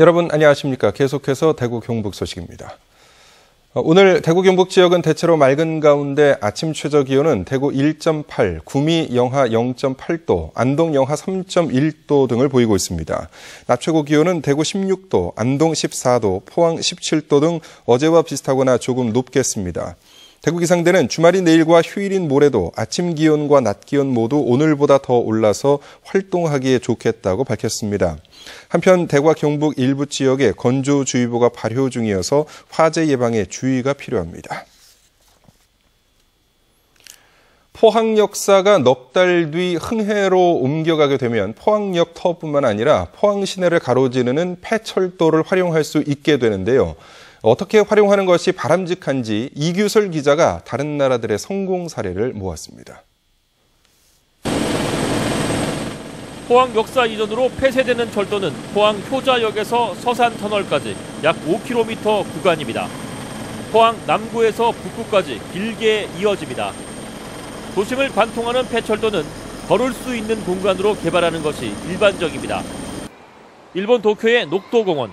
여러분 안녕하십니까? 계속해서 대구 경북 소식입니다. 어, 오늘 대구 경북 지역은 대체로 맑은 가운데 아침 최저 기온은 대구 1.8, 구미 영하 0.8도, 안동 영하 3.1도 등을 보이고 있습니다. 낮 최고 기온은 대구 16도, 안동 14도, 포항 17도 등 어제와 비슷하거나 조금 높겠습니다. 대구 기상대는 주말인 내일과 휴일인 모레도 아침 기온과 낮 기온 모두 오늘보다 더 올라서 활동하기에 좋겠다고 밝혔습니다. 한편 대구와 경북 일부 지역에 건조주의보가 발효 중이어서 화재 예방에 주의가 필요합니다. 포항 역사가 넉 달 뒤 흥해로 옮겨가게 되면 포항역 터뿐만 아니라 포항 시내를 가로지르는 폐철도를 활용할 수 있게 되는데요. 어떻게 활용하는 것이 바람직한지 이규설 기자가 다른 나라들의 성공 사례를 모았습니다. 포항 역사 이전으로 폐쇄되는 철도는 포항 효자역에서 서산 터널까지 약 5km 구간입니다. 포항 남구에서 북구까지 길게 이어집니다. 도심을 관통하는 폐철도는 걸을 수 있는 공간으로 개발하는 것이 일반적입니다. 일본 도쿄의 녹도공원.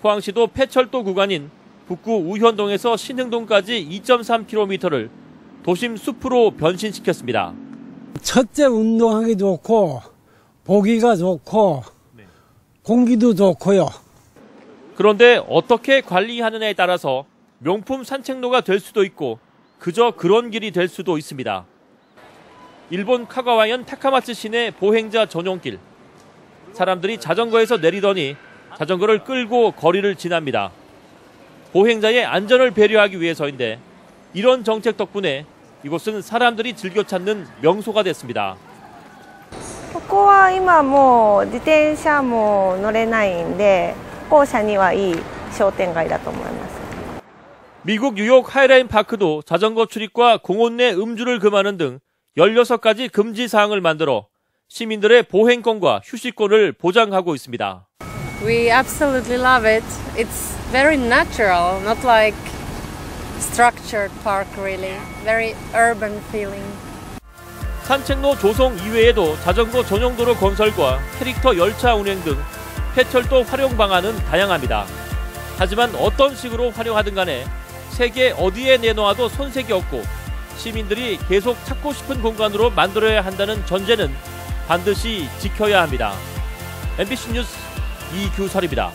포항시도 폐철도 구간인 북구 우현동에서 신흥동까지 2.3km를 도심 숲으로 변신시켰습니다. 첫째 운동하기 좋고 보기가 좋고 공기도 좋고요. 그런데 어떻게 관리하느냐에 따라서 명품 산책로가 될 수도 있고 그저 그런 길이 될 수도 있습니다. 일본 카가와현 타카마츠 시내 보행자 전용길. 사람들이 자전거에서 내리더니 자전거를 끌고 거리를 지납니다. 보행자의 안전을 배려하기 위해서인데 이런 정책 덕분에 이곳은 사람들이 즐겨 찾는 명소가 됐습니다. ここは今もう自転車も乗れないんで歩行者にはいい商店街だと思います 미국 뉴욕 하이라인 파크도 자전거 출입과 공원 내 음주를 금하는 등 16가지 금지 사항을 만들어 시민들의 보행권과 휴식권을 보장하고 있습니다. We absolutely love it. It's very natural, not like structured park really. Very urban feeling. 산책로 조성 이외에도 자전거 전용 도로 건설과 캐릭터 열차 운행 등 폐철도 활용 방안은 다양합니다. 하지만 어떤 식으로 활용하든 간에 세계 어디에 내놓아도 손색이 없고 시민들이 계속 찾고 싶은 공간으로 만들어야 한다는 전제는 반드시 지켜야 합니다. MBC 뉴스 이규설입니다.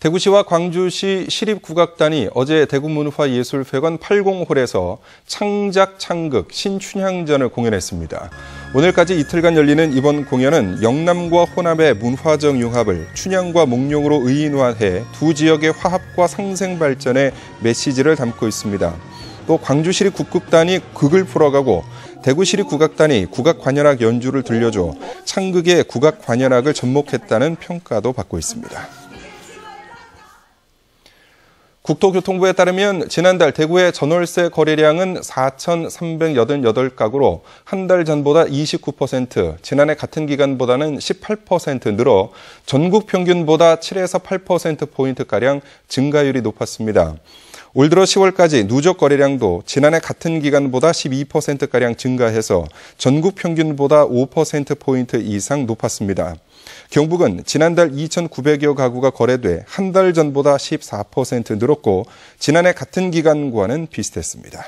대구시와 광주시 시립국악단이 어제 대구문화예술회관 80홀에서 창작 창극 신춘향전을 공연했습니다. 오늘까지 이틀간 열리는 이번 공연은 영남과 호남의 문화적 융합을 춘향과 몽룡으로 의인화해 두 지역의 화합과 상생 발전의 메시지를 담고 있습니다. 또 광주시립 국극단이 극을 풀어가고 대구시립 국악단이 국악 관현악 연주를 들려줘 창극의 국악 관현악을 접목했다는 평가도 받고 있습니다. 국토교통부에 따르면 지난달 대구의 전월세 거래량은 4,388가구로 한 달 전보다 29%, 지난해 같은 기간보다는 18% 늘어 전국 평균보다 7에서 8%포인트가량 증가율이 높았습니다. 올 들어 10월까지 누적 거래량도 지난해 같은 기간보다 12%가량 증가해서 전국 평균보다 5%포인트 이상 높았습니다. 경북은 지난달 2,900여 가구가 거래돼 한 달 전보다 14% 늘었고 지난해 같은 기간과는 비슷했습니다.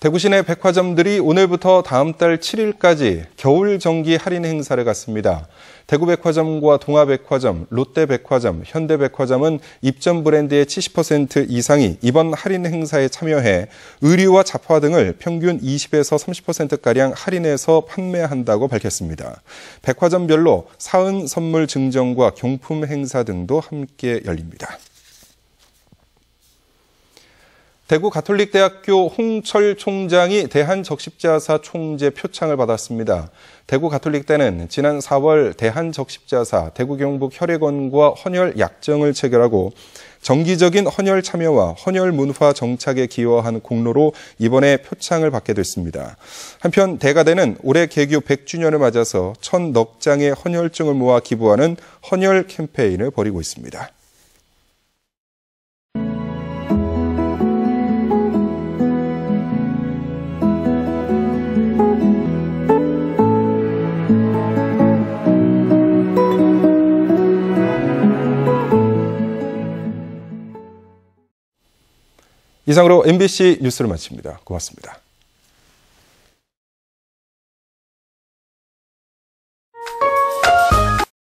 대구 시내 백화점들이 오늘부터 다음 달 7일까지 겨울 정기 할인 행사를 갖습니다. 대구 백화점과 동아 백화점, 롯데 백화점, 현대 백화점은 입점 브랜드의 70% 이상이 이번 할인 행사에 참여해 의류와 잡화 등을 평균 20에서 30%가량 할인해서 판매한다고 밝혔습니다. 백화점별로 사은 선물 증정과 경품 행사 등도 함께 열립니다. 대구 가톨릭대학교 홍철 총장이 대한적십자사 총재 표창을 받았습니다. 대구 가톨릭대는 지난 4월 대한적십자사 대구 경북 혈액원과 헌혈 약정을 체결하고 정기적인 헌혈 참여와 헌혈 문화 정착에 기여한 공로로 이번에 표창을 받게 됐습니다. 한편 대가대는 올해 개교 100주년을 맞아서 천넉 장의 헌혈증을 모아 기부하는 헌혈 캠페인을 벌이고 있습니다. 이상으로 MBC 뉴스를 마칩니다. 고맙습니다.